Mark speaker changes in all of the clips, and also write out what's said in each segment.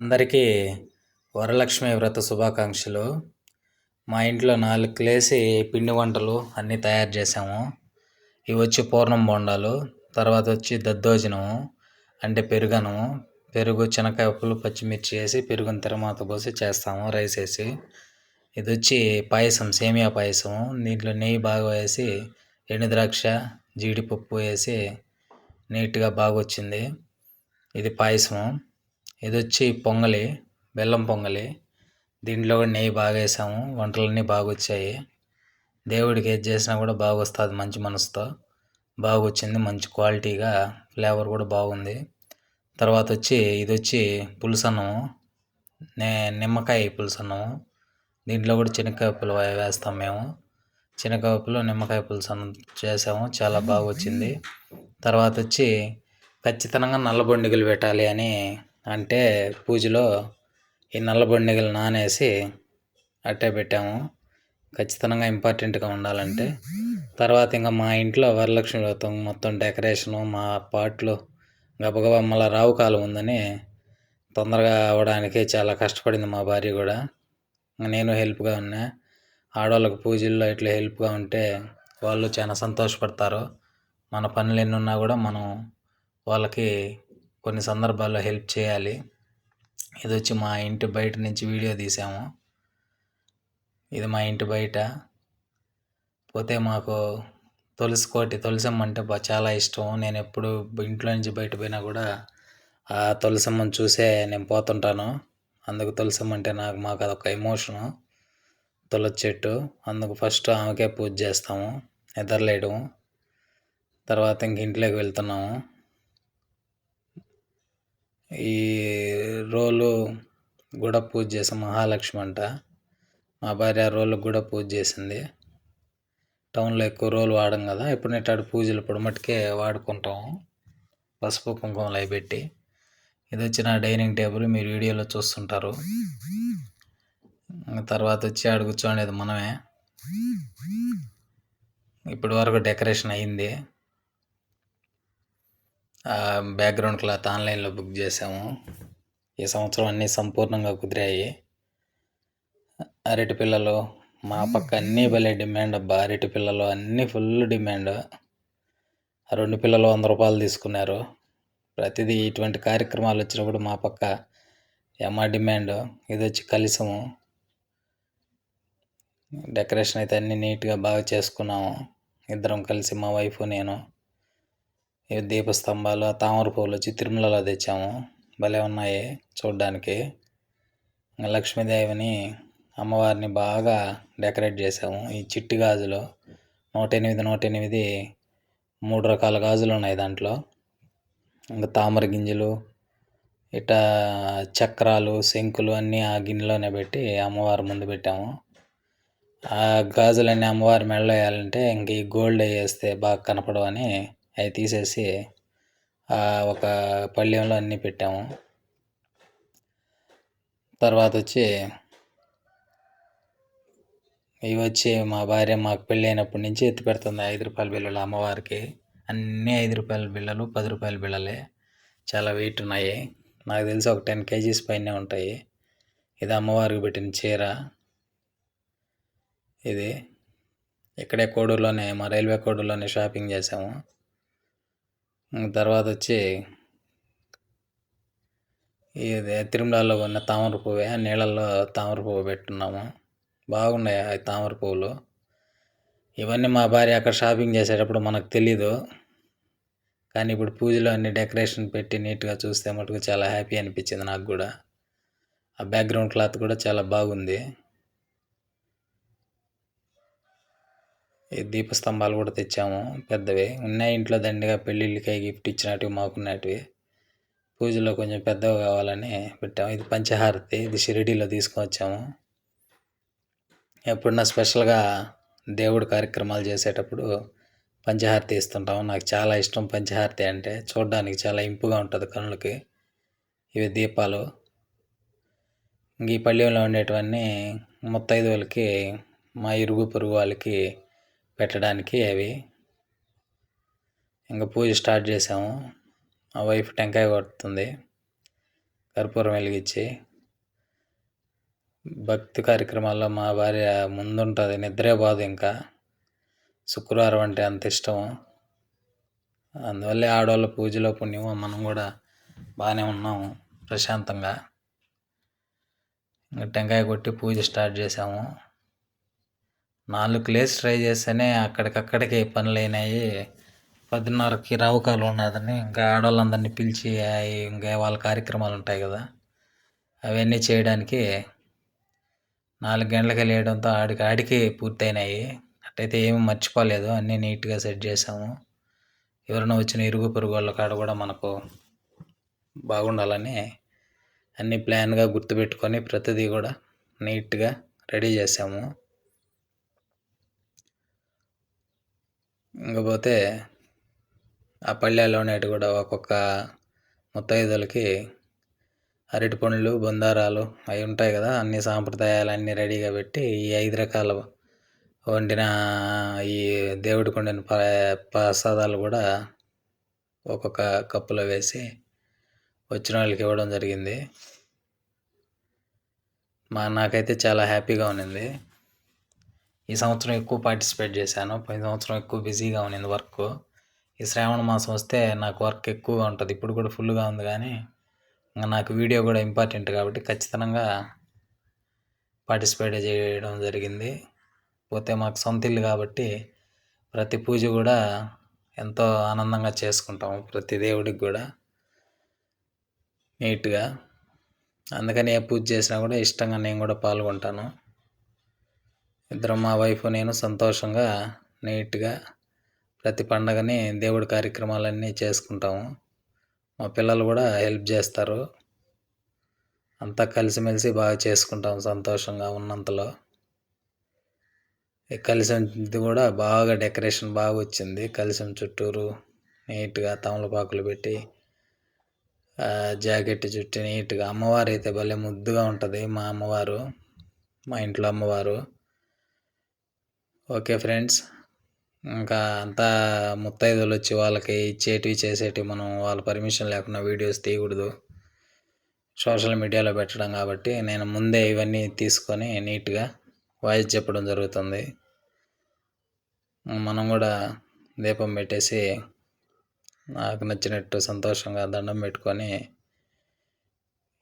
Speaker 1: అందరికీ వరలక్ష్మి వ్రత శుభాకాంక్షలు. మా ఇంట్లో నాలుగు క్లేసి పిండి వంటలు అన్నీ తయారు చేసాము ఇవి వచ్చి పూర్ణం బొండాలు తర్వాత వచ్చి దద్దోజనము అంటే పెరుగనము. పెరుగు శనగకాయ పప్పులు పచ్చిమిర్చి వేసి పెరుగుని తర్వాత పోసి చేస్తాము రైస్ వేసి. ఇది వచ్చి పాయసం సేమియా పాయసం దీంట్లో నెయ్యి బాగా వేసి ఎండుద్రాక్ష జీడిపప్పు వేసి నీట్గా బాగా వచ్చింది ఇది పాయసం ఇది వచ్చి పొంగలి బెల్లం పొంగలి దీంట్లో కూడా నెయ్యి బాగా వేసాము వంటలన్నీ బాగా వచ్చాయి దేవుడికి ఏది చేసినా కూడా బాగా వస్తుంది మంచి మనసుతో. బాగా వచ్చింది మంచి క్వాలిటీగా ఫ్లేవర్ కూడా బాగుంది. తర్వాత వచ్చి ఇది వచ్చి పులుసన్నము. నే నిమ్మకాయ పులుసన్నము. దీంట్లో కూడా చెనక్కాయ పులు వేస్తాం మేము. శనగకాయ నిమ్మకాయ పులుసు అన్నం చేసాము చాలా బాగా వచ్చింది తర్వాత వచ్చి ఖచ్చితంగా నల్ల బొండిగలు పెట్టాలి అని అంటే పూజలో ఈ నల్ల బొండిగలు నానేసి అట్టే పెట్టాము. ఖచ్చితంగా ఇంపార్టెంట్గా ఉండాలంటే. తర్వాత ఇంకా మా ఇంట్లో వరలక్ష్మి వ్రతం మొత్తం డెకరేషను మా పాటలు గబగబా మళ్ళీ రావు కాలం ఉందని తొందరగా అవ్వడానికి చాలా కష్టపడింది మా భార్య కూడా. నేను హెల్ప్గా ఉన్నా. ఆడవాళ్ళకి పూజల్లో ఇట్లా హెల్ప్గా ఉంటే వాళ్ళు చాలా సంతోషపడతారు. మన పనులు ఎన్ని ఉన్నా కూడా మనం వాళ్ళకి కొన్ని సందర్భాల్లో హెల్ప్ చేయాలి. ఇది వచ్చి మా ఇంటి బయట నుంచి వీడియో తీసాము. ఇది మా ఇంటి బయట. పోతే మాకు తులసి కోటి తులసమ్మ అంటే చాలా ఇష్టం. నేను ఎప్పుడు ఇంట్లో నుంచి బయట పోయినా కూడా ఆ తులసమ్మని చూసే నేను పోతుంటాను. అందుకు తులసమ్మ అంటే నాకు మాకు అదొక ఎమోషను. తులసి చెట్టు. అందుకు ఫస్ట్ ఆమెకే పూజ చేస్తాము. నిద్రలేయడం తర్వాత ఇంక ఇంట్లోకి వెళ్తున్నాము. ఈ రోలు కూడా పూజ చేసాం మహాలక్ష్మి అంట. మా భార్య రోళ్ళకు కూడా పూజ చేసింది. టౌన్లో ఎక్కువ రోలు వాడం కదా ఎప్పుడు నెట్టాడు పూజలు ఇప్పుడు మట్టుకే వాడుకుంటాం. పసుపు కుంకుమలు అవి పెట్టి. ఇది వచ్చి నా డైనింగ్ టేబుల్ మీరు వీడియోలో చూస్తుంటారు. తర్వాత వచ్చి ఆడ కూర్చోనేది మనమే. ఇప్పటి వరకు డెకరేషన్ అయింది. బ్యాక్గ్రౌండ్ క్లాత్ ఆన్లైన్లో బుక్ చేసాము ఈ సంవత్సరం అన్నీ సంపూర్ణంగా కుదిరాయి. అరటి పిల్లలు మా పక్క అన్నీ భలే డిమాండ్ అబ్బా అరటి పిల్లలు అన్నీ ఫుల్ డిమాండ్ రెండు పిల్లలు వంద రూపాయలు తీసుకున్నారు. ప్రతిదీ ఇటువంటి కార్యక్రమాలు వచ్చినప్పుడు మా పక్క ఎమ్మ డిమాండ్ ఇది వచ్చి కలిసము. డెకరేషన్ అయితే అన్నీ నీట్గా బాగా చేసుకున్నాము. ఇద్దరం కలిసి మా వైఫ్ నేను. దీపస్తంభాలు ఆ తామర పూలు వచ్చి తిరుమలలో తెచ్చాము. భలే ఉన్నాయి చూడ్డానికి. లక్ష్మీదేవిని అమ్మవారిని బాగా డెకరేట్ చేసాము. ఈ చిట్టి గాజులు నూట ఎనిమిది నూట ఎనిమిది మూడు రకాల గాజులు ఉన్నాయి దాంట్లో. ఇంకా తామర గింజలు ఇట్లా చక్రాలు శంకులు అన్నీ ఆ గిన్నెలోనే పెట్టి అమ్మవారి ముందు పెట్టాము. ఆ గాజులన్నీ అమ్మవారి మెడలో వేయాలంటే ఇంక ఈ గోల్డ్ వేస్తే బాగా కనపడవని అవి తీసేసి ఒక పళ్ళెంలో అన్నీ పెట్టాము. తర్వాత వచ్చి ఇవి వచ్చి మా భార్య మాకు పెళ్ళి అయినప్పటి నుంచి ఎత్తి పెడుతుంది. ఐదు రూపాయల బిళ్ళలు అమ్మవారికి. అన్నీ ఐదు రూపాయల బిళ్ళలు పది రూపాయల బిళ్ళలే. చాలా వెయిట్ ఉన్నాయి. నాకు తెలిసి ఒక టెన్ కేజీస్ పైనే ఉంటాయి. ఇది అమ్మవారికి పెట్టిన చీర. ఇది. ఇక్కడే కోడూరులోనే మా రైల్వే కోడూరులోనే షాపింగ్ చేసాము. తర్వాత వచ్చి ఇది తిరుమలలో ఉన్న తామర పువ్వే నీళ్ళల్లో తామర పువ్వు పెట్టున్నాము. బాగున్నాయి ఆ తామర పువ్వులు. ఇవన్నీ మా భార్య అక్కడ షాపింగ్ చేసేటప్పుడు మనకు తెలీదు. కానీ ఇప్పుడు పూజలో అన్ని డెకరేషన్ పెట్టి నీట్గా చూస్తే మటుకు చాలా హ్యాపీ అనిపించింది నాకు కూడా. ఆ బ్యాక్గ్రౌండ్ క్లాత్ కూడా చాలా బాగుంది. దీపస్తంభాలు కూడా తెచ్చాము. పెద్దవి. ఉన్నాయి ఇంట్లో దండిగా పెళ్ళిళ్ళకి గిఫ్ట్ ఇచ్చినట్టు మాకున్నటివి. పూజలో కొంచెం పెద్దవి కావాలని పెట్టాము. ఇది పంచహారతి. ఇది షిరిడీలో తీసుకొచ్చాము ఎప్పుడన్నా స్పెషల్గా దేవుడు కార్యక్రమాలు చేసేటప్పుడు పంచహారతి ఇస్తుంటాము. నాకు చాలా ఇష్టం పంచహారతి అంటే. చూడడానికి చాలా ఇంపుగా ఉంటుంది కనులకి. ఇవి దీపాలు. ఈ పళ్ళెంలో ఉండేటివన్నీ ముత్తైదువులకి మా ఇరుగు పొరుగు వాళ్ళకి పెట్టడానికి అవి. ఇంకా పూజ స్టార్ట్ చేసాము. మా వైఫ్ టెంకాయ కొడుతుంది. కర్పూరం వెలిగించి. భక్తి కార్యక్రమాల్లో మా భార్య ముందుంటుంది. నిద్రే బాదు ఇంకా. శుక్రవారం అంటే అంత ఇష్టం అందువల్లే ఆడవాళ్ళ పూజలో పుణ్యమో మనం కూడా బాగానే ఉన్నాము ప్రశాంతంగా. ఇంకా టెంకాయ కొట్టి పూజ స్టార్ట్ చేసాము. నాలుగు ప్లేస్ ట్రై చేస్తేనే అక్కడికక్కడికి పనులైనాయి. అయినాయి పదిన్నరకి రావుకాలు ఉన్నదని ఇంకా ఆడవాళ్ళందరినీ పిలిచి ఇంకా వాళ్ళ కార్యక్రమాలు ఉంటాయి కదా అవన్నీ చేయడానికి నాలుగు గంటలకి లేయడంతో ఆడికి ఆడికి పూర్తయినాయి. అట్టయితే ఏమీ మర్చిపోలేదు అన్నీ నీట్గా సెట్ చేసాము ఎవరైనా వచ్చిన ఇరుగు పొరుగు వాళ్ళ కాడ కూడా మనకు బాగుండాలని అన్ని ప్లాన్గా గుర్తుపెట్టుకొని ప్రతిదీ కూడా నీట్గా రెడీ చేసాము ఇంకపోతే ఆ పళ్ళేలోనేటి కూడా ఒక్కొక్క ముత్తైదులకి అరటి పండ్లు బందారాలు అవి ఉంటాయి కదా. అన్ని సాంప్రదాయాలు అన్నీ రెడీగా పెట్టి ఈ ఐదు రకాల వండిన ఈ దేవుడికి వండిన ప్రసాదాలు కూడా ఒక్కొక్క కప్పులో వేసి వచ్చిన వాళ్ళకి ఇవ్వడం జరిగింది. మా నాకైతే చాలా హ్యాపీగా ఉన్నింది. ఈ సంవత్సరం ఎక్కువ పార్టిసిపేట్ చేశాను. పోయిన సంవత్సరం ఎక్కువ బిజీగా ఉన్నింది వర్క్. ఈ శ్రావణ మాసం వస్తే నాకు వర్క్ ఎక్కువగా ఉంటుంది. ఇప్పుడు కూడా ఫుల్గా ఉంది కానీ ఇంకా నాకు వీడియో కూడా ఇంపార్టెంట్ కాబట్టి ఖచ్చితంగా పార్టిసిపేట్ చేయడం జరిగింది. పోతే మాకు సొంత ఇల్లు కాబట్టి ప్రతి పూజ కూడా ఎంతో ఆనందంగా చేసుకుంటాము ప్రతి దేవుడికి కూడా నీట్గా. అందుకని ఏ పూజ చేసినా కూడా ఇష్టంగా నేను కూడా పాల్గొంటాను. ఇద్దరం మా వైఫ్ నేను సంతోషంగా నీట్గా ప్రతి పండగని దేవుడి కార్యక్రమాలన్నీ చేసుకుంటాము. మా పిల్లలు కూడా హెల్ప్ చేస్తారు. అంతా కలిసిమెలిసి బాగా చేసుకుంటాం సంతోషంగా ఉన్నంతలో. కలిసి కూడా బాగా డెకరేషన్ బాగా వచ్చింది. కలిసి చుట్టూరు నీట్గా తమలపాకులు పెట్టి జాకెట్ చుట్టి నీట్గా. అమ్మవారు అయితే భలే ముద్దుగా ఉంటుంది మా అమ్మవారు మా ఇంట్లో అమ్మవారు. Okay friends. ఇంకా అంతా ముత్తైదులు వచ్చి వాళ్ళకి ఇచ్చేటివి చేసేటివి మనం వాళ్ళ పర్మిషన్ లేకుండా వీడియోస్ తీయకూడదు. సోషల్ మీడియాలో పెట్టడం కాబట్టి నేను ముందే ఇవన్నీ తీసుకొని నీట్గా వాయిస్ చెప్పడం జరుగుతుంది. మనం కూడా దీపం పెట్టేసి నాకు నచ్చినట్టు సంతోషంగా దండం పెట్టుకొని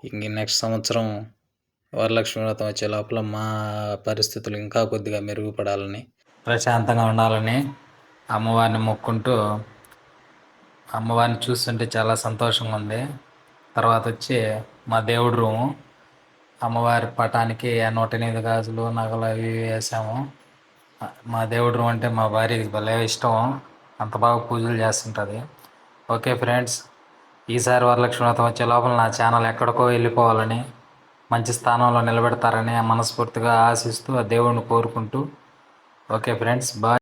Speaker 1: ఇంక నెక్స్ట్ సంవత్సరం వరలక్ష్మి వ్రతం వచ్చే లోపల మా పరిస్థితులు ఇంకా కొద్దిగా మెరుగుపడాలని ప్రశాంతంగా ఉండాలని అమ్మవారిని మొక్కుంటూ అమ్మవారిని చూస్తుంటే చాలా సంతోషంగా ఉంది. తర్వాత వచ్చి మా దేవుడి రూము. అమ్మవారి పటానికి నూట ఎనిమిది గాజులు నగలు అవి వేసాము. మా దేవుడు రూమ్ అంటే మా భార్యకి భలే ఇష్టం. అంత బాగా పూజలు చేస్తుంటుంది. ఓకే ఫ్రెండ్స్ ఈసారి వరలక్ష్మి వ్రతం వచ్చే లోపల నా ఛానల్ ఎక్కడికో వెళ్ళిపోవాలని మంచి స్థానంలో నిలబెడతారని మనస్ఫూర్తిగా ఆశిస్తూ ఆ దేవుడిని కోరుకుంటూ ఓకే ఫ్రెండ్స్ బాయ్